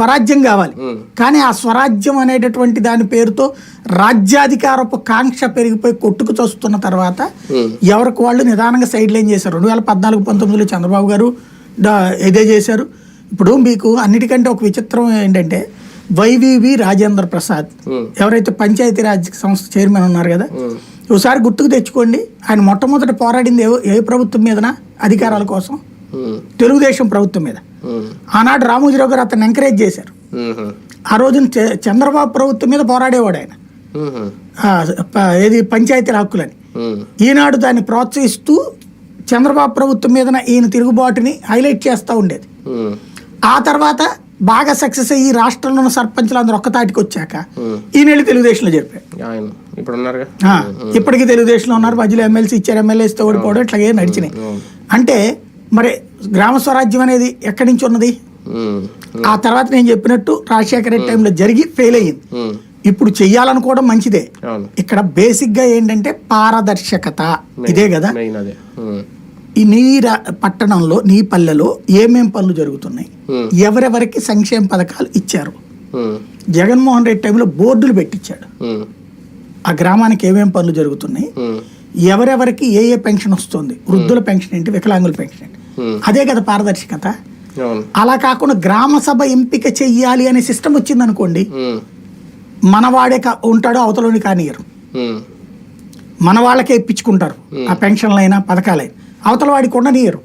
స్వరాజ్యం కావాలి. కానీ ఆ స్వరాజ్యం అనేటటువంటి దాని పేరుతో రాజ్యాధికారపు కాంక్ష పెరిగిపోయి కొట్టుకు చస్తున్న తర్వాత ఎవరికి వాళ్ళు నిదానంగా సైడ్ లైన్ చేశారు. రెండు వేల పద్నాలుగు పంతొమ్మిదిలో చంద్రబాబు గారు ఇదే చేశారు. ఇప్పుడు మీకు అన్నిటికంటే ఒక విచిత్రం ఏంటంటే వైవివి రాజేంద్ర ప్రసాద్ ఎవరైతే పంచాయతీరాజ్ సంస్థ చైర్మన్ ఉన్నారు కదా ఒకసారి గుర్తుకు తెచ్చుకోండి. ఆయన మొట్టమొదటి పోరాడింది ఏ- ప్రభుత్వం మీదనా? అధికారాల కోసం. తెలుగుదేశం ప్రభుత్వం మీద. ఆనాడు రామోజీరావు గారు అతను ఎంకరేజ్ చేశారు. ఆ రోజున చంద్రబాబు ప్రభుత్వం మీద పోరాడేవాడు ఆయన. ఏది పంచాయతీల హక్కులని. ఈనాడు దాన్ని ప్రోత్సహిస్తూ చంద్రబాబు ప్రభుత్వం మీద ఈయన తిరుగుబాటుని హైలైట్ చేస్తూ ఉండేది. ఆ తర్వాత బాగా సక్సెస్ అయ్యి రాష్ట్రంలో ఉన్న సర్పంచులు అందరూ ఒక్కతాటికి వచ్చాక. ఈయన వెళ్ళి తెలుగుదేశంలో చెప్పారు ఇప్పటికీ తెలుగుదేశంలో ఉన్నారు. మధ్యలో ఎమ్మెల్సీ ఇచ్చారు. ఎమ్మెల్యేస్తో ఓడిపోవడం ఇట్లాగే నడిచినాయి. అంటే మరి గ్రామ స్వరాజ్యం అనేది ఎక్కడి నుంచి ఉన్నది? ఆ తర్వాత నేను చెప్పినట్టు రాజశేఖర రెడ్డి టైంలో జరిగి ఫెయిల్ అయ్యింది. ఇప్పుడు చెయ్యాలనుకోవడం మంచిదే. ఇక్కడ బేసిక్గా ఏంటంటే పారదర్శకత. ఇదే కదా? నీ పట్టణంలో నీ పల్లెలో ఏమేం పనులు జరుగుతున్నాయి? ఎవరెవరికి సంక్షేమ పథకాలు ఇచ్చారు? జగన్మోహన్ రెడ్డి టైంలో బోర్డులు పెట్టించాడు. ఆ గ్రామానికి ఏమేం పనులు జరుగుతున్నాయి? ఎవరెవరికి ఏ ఏ పెన్షన్ వస్తుంది? వృద్ధుల పెన్షన్ ఏంటి? వికలాంగుల పెన్షన్ ఏంటి? అదే కదా పారదర్శకత. అలా కాకుండా గ్రామ సభ ఎంపిక చెయ్యాలి అనే సిస్టమ్ వచ్చింది అనుకోండి మనవాడే కా- ఉంటాడో అవతలోని కానియరు మన వాళ్ళకే ఇప్పించుకుంటారు. ఆ పెన్షన్లైనా పథకాలైనా. అవతల వాడికి ఉండనియరు.